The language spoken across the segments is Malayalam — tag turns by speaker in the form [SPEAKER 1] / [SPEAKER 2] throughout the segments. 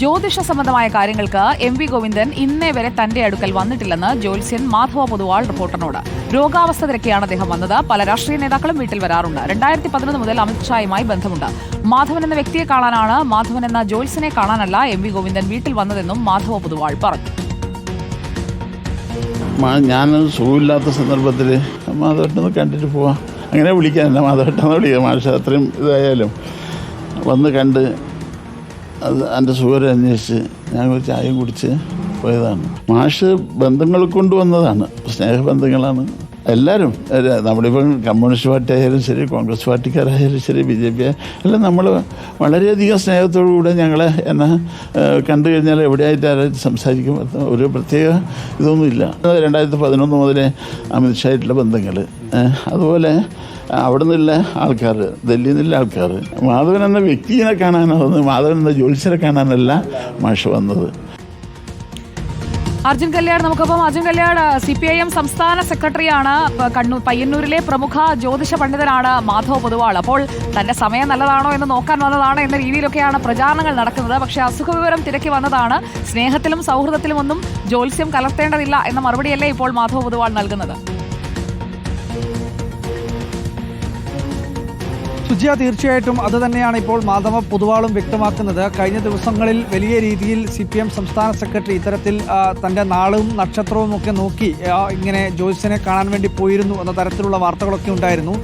[SPEAKER 1] ജ്യോതിഷ സംബന്ധമായ കാര്യങ്ങൾക്ക് എം വി ഗോവിന്ദൻ ഇന്നേ വരെ തന്റെ അടുക്കൽ വന്നിട്ടില്ലെന്ന് ജ്യോത്സ്യൻ മാധവ പൊതുവാൾ റിപ്പോർട്ടറിനോട്. രോഗാവസ്ഥ തിരക്കിയാണ് അദ്ദേഹം വന്നത്. പല രാഷ്ട്രീയ നേതാക്കളും വീട്ടിൽ വരാറുണ്ട്. രണ്ടായിരത്തി പതിനൊന്ന് മുതൽ അമിത്ഷായുമായി ബന്ധമുണ്ട്. മാധവൻ എന്ന വ്യക്തിയെ കാണാനാണ് മാധവൻ എന്ന ജ്യോത്സ്യനെ കാണാനല്ല എം വി ഗോവിന്ദൻ വീട്ടിൽ വന്നതെന്നും മാധവ പൊതുവാൾ പറഞ്ഞു.
[SPEAKER 2] ഞാൻ സുഖമില്ലാത്ത സന്ദർഭത്തിൽ മാധവട്ടൊന്ന് കണ്ടിട്ട് പോവാം. അങ്ങനെ വിളിക്കാനല്ല മാധവട്ടെന്ന് വിളിക്കാം. മാഷ അത്രയും ഇതായാലും. വന്ന് കണ്ട് അത് എന്റെ ഷുഗർ അന്വേഷിച്ച് ഞാൻ ഒരു ചായയും കുടിച്ച് പോയതാണ്. മാഷ് ബന്ധങ്ങൾ കൊണ്ടുവന്നതാണ്. സ്നേഹബന്ധങ്ങളാണ്. എല്ലാവരും നമ്മളിപ്പം കമ്മ്യൂണിസ്റ്റ് പാർട്ടി ആയാലും ശരി കോൺഗ്രസ് പാർട്ടിക്കാരായാലും ശരി ബി ജെ പി എല്ലാം നമ്മൾ വളരെയധികം സ്നേഹത്തോടു കൂടെ ഞങ്ങളെ എന്നെ കണ്ടു കഴിഞ്ഞാൽ എവിടെയായിട്ട് ആരായിട്ട് സംസാരിക്കും ഒരു പ്രത്യേക ഇതൊന്നുമില്ല. രണ്ടായിരത്തി പതിനൊന്ന് മുതലേ അമിത്ഷായിട്ടുള്ള ബന്ധങ്ങൾ അതുപോലെ അവിടെ നിന്നുള്ള ആൾക്കാർ ഡൽഹിയിൽ നിന്നുള്ള ആൾക്കാർ മാധവൻ എന്ന വ്യക്തിയെ കാണാനാണ് മാധവൻ എന്ന ജ്യോത്സ്യരെ കാണാനല്ല മാഷ് വന്നത്.
[SPEAKER 1] അർജുൻ കല്യാട് നമുക്കൊപ്പം Arjun Kalyad C P I M സംസ്ഥാന സെക്രട്ടറിയാണ്. കണ്ണൂർ പയ്യന്നൂരിലെ പ്രമുഖ ജ്യോതിഷ പണ്ഡിതനാണ് മാധവ് പൊതുവാൾ. അപ്പോൾ തന്റെ സമയം നല്ലതാണോ എന്ന് നോക്കാൻ വന്നതാണ് എന്ന രീതിയിലൊക്കെയാണ് പ്രചാരണങ്ങൾ നടക്കുന്നത്. പക്ഷേ അസുഖ വിവരം തിരക്കി വന്നതാണ്. സ്നേഹത്തിലും സൗഹൃദത്തിലും ഒന്നും ജ്യോത്സ്യം കലർത്തേണ്ടതില്ല എന്ന മറുപടിയല്ലേ ഇപ്പോൾ മാധവ് പൊതുവാൾ നൽകുന്നത്.
[SPEAKER 3] സുജിയ തീർച്ചയായിട്ടും അത് തന്നെയാണ് ഇപ്പോൾ മാധവ പൊതുവാളും വ്യക്തമാക്കുന്നത്. കഴിഞ്ഞ ദിവസങ്ങളിൽ വലിയ രീതിയിൽ സി പി എം സംസ്ഥാന സെക്രട്ടറി ഇത്തരത്തിൽ തന്റെ നാളും നക്ഷത്രവും ഒക്കെ നോക്കി ഇങ്ങനെ ജോയ്സിനെ കാണാൻ വേണ്ടി പോയിരുന്നു എന്ന തരത്തിലുള്ള വാർത്തകളൊക്കെ ഉണ്ടായിരുന്നു.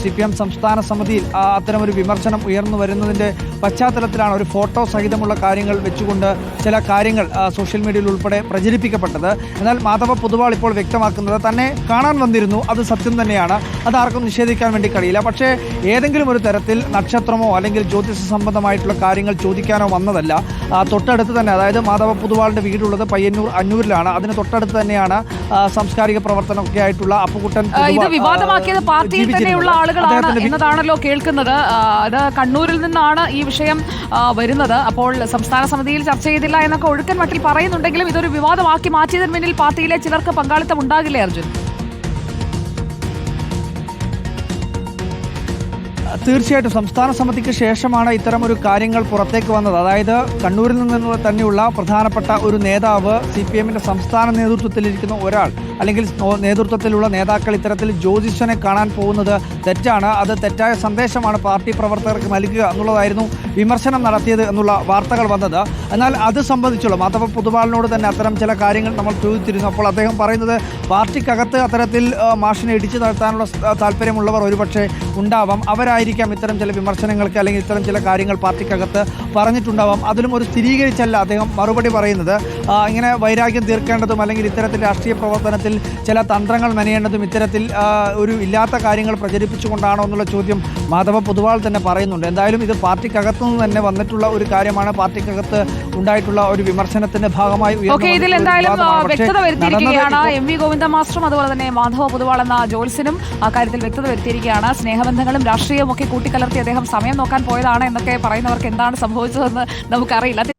[SPEAKER 3] സി പി എം സംസ്ഥാന സമിതിയിൽ അത്തരമൊരു വിമർശനം ഉയർന്നു വരുന്നതിന്റെ പശ്ചാത്തലത്തിലാണ് ഒരു ഫോട്ടോ സഹിതമുള്ള കാര്യങ്ങൾ വെച്ചുകൊണ്ട് ചില കാര്യങ്ങൾ സോഷ്യൽ മീഡിയയിൽ ഉൾപ്പെടെ പ്രചരിപ്പിക്കപ്പെട്ടത്. എന്നാൽ മാധവ പൊതുവാൾ ഇപ്പോൾ വ്യക്തമാക്കുന്നത് തന്നെ കാണാൻ വന്നിരുന്നു. അത് സത്യം തന്നെയാണ്. അത് ആർക്കും നിഷേധിക്കാൻ വേണ്ടി കഴിയില്ല. പക്ഷേ ഏതെങ്കിലും ഒരു തരത്തിൽ നക്ഷത്രമോ അല്ലെങ്കിൽ ജ്യോതിഷ സംബന്ധമായിട്ടുള്ള കാര്യങ്ങൾ ചോദിക്കാനോ വന്നതല്ല. തൊട്ടടുത്ത് തന്നെ അതായത് മാധവ പുതുവാളിന്റെ വീടുള്ളത് പയ്യന്നൂർ അന്നൂരിലാണ് അതിന് തൊട്ടടുത്ത് തന്നെയാണ് സാംസ്കാരിക പ്രവർത്തനമൊക്കെ ആയിട്ടുള്ള അപ്പുകുട്ടൻ
[SPEAKER 1] ഇത് വിവാദമാക്കിയത് പാർട്ടിയിൽ തന്നെയുള്ള ആളുകളാണ് എന്നതാണല്ലോ കേൾക്കുന്നത്. അത് കണ്ണൂരിൽ നിന്നാണ് ഈ വിഷയം വരുന്നത്. അപ്പോൾ സംസ്ഥാന സമിതിയിൽ ചർച്ച ചെയ്തില്ല എന്നൊക്കെ ഒഴുക്കൻ മട്ടിൽ പറയുന്നുണ്ടെങ്കിലും ഇതൊരു വിവാദമാക്കി മാറ്റിയതിന് പിന്നിൽ പാർട്ടിയിലെ ചിലർക്ക് പങ്കാളിത്തം ഉണ്ടാകില്ലേ അർജുൻ?
[SPEAKER 3] തീർച്ചയായിട്ടും സംസ്ഥാന സമിതിക്ക് ശേഷമാണ് ഇത്തരം ഒരു കാര്യങ്ങൾ പുറത്തേക്ക് വന്നത്. അതായത് കണ്ണൂരിൽ നിന്ന് തന്നെയുള്ള പ്രധാനപ്പെട്ട ഒരു നേതാവ് സി പി എമ്മിന്റെ സംസ്ഥാന നേതൃത്വത്തിലിരിക്കുന്ന ഒരാൾ. അല്ലെങ്കിൽ നേതൃത്വത്തിലുള്ള നേതാക്കൾ ഇത്തരത്തിൽ ജ്യോതിഷനെ കാണാൻ പോകുന്നത് തെറ്റാണ്. അത് തെറ്റായ സന്ദേശമാണ് പാർട്ടി പ്രവർത്തകർക്ക് നൽകുക എന്നുള്ളതായിരുന്നു വിമർശനം നടത്തിയത് എന്നുള്ള വാർത്തകൾ വന്നത്. എന്നാൽ അത് സംബന്ധിച്ചുള്ള മാധവ പൊതുവാളിനോട് തന്നെ അത്തരം ചില കാര്യങ്ങൾ നമ്മൾ ചോദിച്ചിരുന്നു. അപ്പോൾ അദ്ദേഹം പറയുന്നത് പാർട്ടിക്കകത്ത് അത്തരത്തിൽ മാഷിനെ ഇടിച്ചു നടത്താനുള്ള താല്പര്യമുള്ളവർ ഒരുപക്ഷെ ഉണ്ടാവാം. അവരായിരിക്കാം ഇത്തരം ചില വിമർശനങ്ങൾക്ക് അല്ലെങ്കിൽ ഇത്തരം ചില കാര്യങ്ങൾ പാർട്ടിക്കകത്ത് പറഞ്ഞിട്ടുണ്ടാവാം. അതിലും ഒരു സ്ഥിരീകരിച്ചല്ല അദ്ദേഹം മറുപടി പറയുന്നത്. ഇങ്ങനെ വൈരാഗ്യം തീർക്കേണ്ടതും അല്ലെങ്കിൽ ഇത്തരത്തിൽ രാഷ്ട്രീയ പ്രവർത്തനത്തിൽ ചില തന്ത്രങ്ങൾ മെനയേണ്ടതും ഇത്തരത്തിൽ ഒരു ഇല്ലാത്ത കാര്യങ്ങൾ പ്രചരിപ്പിച്ചുകൊണ്ടാണോ എന്നുള്ള ചോദ്യം മാധവ പൊതുവാൾ തന്നെ പറയുന്നുണ്ട്. എന്തായാലും ഇത് പാർട്ടിക്കകത്തു നിന്ന് തന്നെ വന്നിട്ടുള്ള ഒരു കാര്യമാണ്. പാർട്ടിക്കകത്ത് ഉണ്ടായിട്ടുള്ള ഒരു വിമർശനത്തിന്റെ ഭാഗമായി
[SPEAKER 1] ഇതിൽ എന്തായാലും വ്യക്തത വരുത്തിയിരിക്കുകയാണ്. എം വി ഗോവിന്ദ മാസ്റ്ററും അതുപോലെ തന്നെ മാധവ പൊതുവാൾ എന്ന ജോത്സ്യനും അക്കാര്യത്തിൽ വ്യക്തത വരുത്തിയിരിക്കുകയാണ്. സ്നേഹബന്ധങ്ങളും രാഷ്ട്രീയവും ഒക്കെ കൂട്ടിക്കലർത്തി അദ്ദേഹം സമയം നോക്കാൻ പോയതാണ് എന്നൊക്കെ പറയുന്നവർക്ക് എന്താണ് സംഭവിച്ചതെന്ന് നമുക്കറിയില്ല.